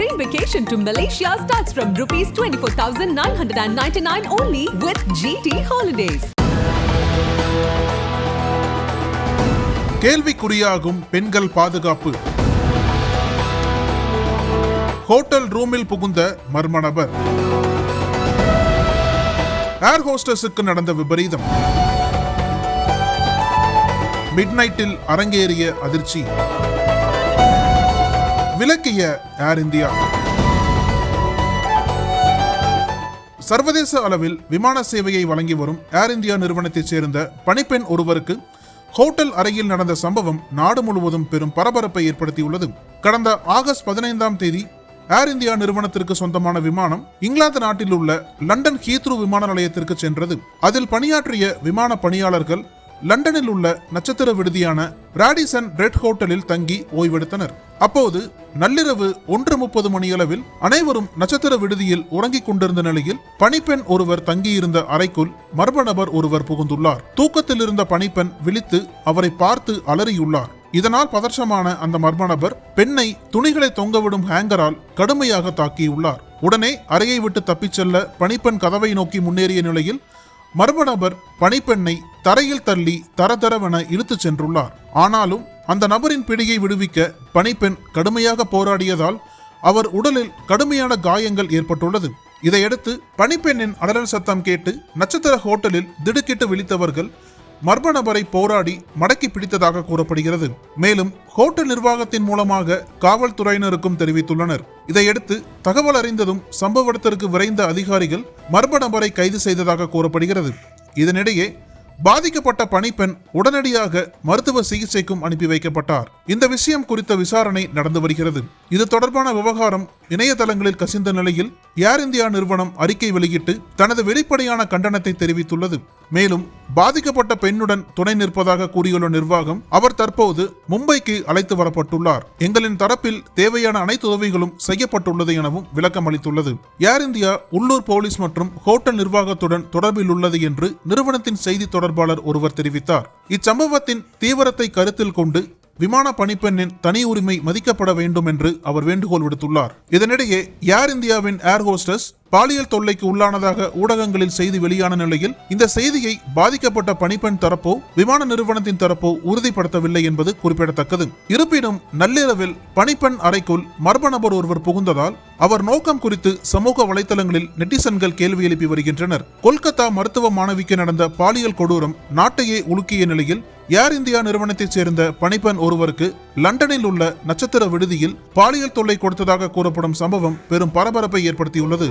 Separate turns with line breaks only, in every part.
train vacation to Malaysia starts from rupees 24,999 only with GT Holidays.
கேள்விக்குறியாகும் பெண்கள் பாதுகாப்பு. Hotel ரூமில் புகுந்த மர்ம நபர். ஏர் ஹோஸ்டஸுக்கு நடந்த விபரீதம். மிட்நைட்டில் அரங்கேறிய அதிர்ச்சி. விலக்கிய ஏர் இந்தியா சர்வதேச அளவில் விமான சேவையை வழங்கி வரும் ஏர் இந்தியா நிறுவனத்தைச் சேர்ந்த பணிப்பெண் ஒருவருக்கு ஹோட்டல் அறையில் நடந்த சம்பவம் நாடு முழுவதும் பெரும் பரபரப்பை ஏற்படுத்தியுள்ளது. கடந்த ஆகஸ்ட் பதினைந்தாம் தேதி ஏர் இந்தியா நிறுவனத்திற்கு சொந்தமான விமானம் இங்கிலாந்து நாட்டில் உள்ள லண்டன் ஹீத்ரூ விமான நிலையத்திற்கு சென்றது. அதில் பணியாற்றிய விமான பணியாளர்கள் லண்டனில் உள்ள நட்சத்திர விடுதியான ராடிசன் ரெட் ஹோட்டலில் தங்கி ஓய்வெடுத்தனர். அப்போது நள்ளிரவு ஒன்று முப்பது மணியளவில் அனைவரும் நட்சத்திர விடுதியில் உறங்கிக் கொண்டிருந்த நிலையில் பணிப்பெண் ஒருவர் தங்கியிருந்த அறைக்குள் மர்ம நபர் ஒருவர் புகுந்துள்ளார். தூக்கத்தில் இருந்த பணிப்பெண் விழித்து அவரை பார்த்து அலறியுள்ளார். இதனால் பதற்றமான அந்த மர்ம நபர் பெண்ணை துணிகளை தொங்கவிடும் ஹேங்கரால் கடுமையாக தாக்கியுள்ளார். உடனே அறையை விட்டு தப்பிச் செல்ல பணிப்பெண் கதவை நோக்கி முன்னேறிய நிலையில் மர்ம நபர் பணிப்பெண்ணை தரையில் தள்ளி தரதரவென இழுத்துச் சென்றுள்ளார். ஆனாலும் அந்த நபரின் பிடியை விடுவிக்க பணிப்பெண் கடுமையாக போராடியதால் அவர் உடலில் கடுமையான காயங்கள் ஏற்பட்டுள்ளது. இதையடுத்து பணிப்பெண்ணின் அலறல் சத்தம் கேட்டு நட்சத்திர ஹோட்டலில் திடுக்கிட்டு விழித்தவர்கள் மர்ம நபரை போராடி மடக்கி பிடித்ததாக கூறப்படுகிறது. மேலும் ஹோட்டல் நிர்வாகத்தின் மூலமாக காவல்துறையினருக்கும் தெரிவித்துள்ளனர். இதையடுத்து தகவல் அறிந்ததும் சம்பவ இடத்திற்கு விரைந்த அதிகாரிகள் மர்ம நபரை கைது செய்ததாக கூறப்படுகிறது. இதனிடையே பாதிக்கப்பட்ட பணிப்பெண் உடனடியாக மருத்துவ சிகிச்சைக்கும் அனுப்பி வைக்கப்பட்டார். இந்த விஷயம் குறித்த விசாரணை நடந்து வருகிறது. இது தொடர்பான விவகாரம் இணையதளங்களில் கசிந்த நிலையில் ஏர் இந்தியா நிறுவனம் அறிக்கை வெளியிட்டு தனது வெளிப்படையான கண்டனத்தை தெரிவித்துள்ளது. மேலும் பாதிக்கப்பட்ட பெண்ணுடன் துணை நிற்பதாக கூறியுள்ள நிர்வாகம் அவர் தற்போது மும்பைக்கு அழைத்து வரப்பட்டுள்ளார். எங்களின் தரப்பில் தேவையான அனைத்து உதவிகளும் செய்யப்பட்டுள்ளது எனவும் விளக்கம் அளித்துள்ளது. ஏர் இந்தியா உள்ளூர் போலீஸ் மற்றும் ஹோட்டல் நிர்வாகத்துடன் தொடர்பில் உள்ளது என்று நிறுவனத்தின் செய்தி தொடர்பாளர் ஒருவர் தெரிவித்தார். இச்சம்பவத்தின் தீவிரத்தை கருத்தில் கொண்டு விமான பணிப்பெண்ணின் தனி உரிமை மதிக்கப்பட வேண்டும் என்று அவர் வேண்டுகோள் விடுத்துள்ளார். இதனிடையே ஏர் இந்தியாவின் ஏர் ஹோஸ்டஸ் பாலியல் தொல்லைக்கு உள்ளானதாக ஊடகங்களில் செய்தி வெளியான நிலையில் இந்த செய்தியை பாதிக்கப்பட்ட பணிப்பெண் தரப்போ விமான நிறுவனத்தின் தரப்போ உறுதிப்படுத்தவில்லை என்பது குறிப்பிடத்தக்கது. இருப்பினும் நள்ளிரவில் பணிப்பெண் அறைக்குள் மர்ம நபர் ஒருவர் புகுந்ததால் அவர் நோக்கம் குறித்து சமூக வலைதளங்களில் நெட்டிசன்கள் கேள்வி எழுப்பி வருகின்றனர். கொல்கத்தா மருத்துவ மாணவிக்கு நடந்த பாலியல் கொடூரம் நாட்டையே உலுக்கிய நிலையில் ஏர் இந்தியா நிறுவனத்தைச் சேர்ந்த பணிப்பெண் ஒருவருக்கு லண்டனில் உள்ள நட்சத்திர விடுதியில் பாலியல் தொல்லை கொடுத்ததாக கூறப்படும் சம்பவம் பெரும் பரபரப்பை ஏற்படுத்தியுள்ளது.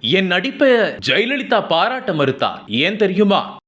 என் நடிப்பை ஜெயலலிதா பாராட்ட மறுத்தார். ஏன் தெரியுமா?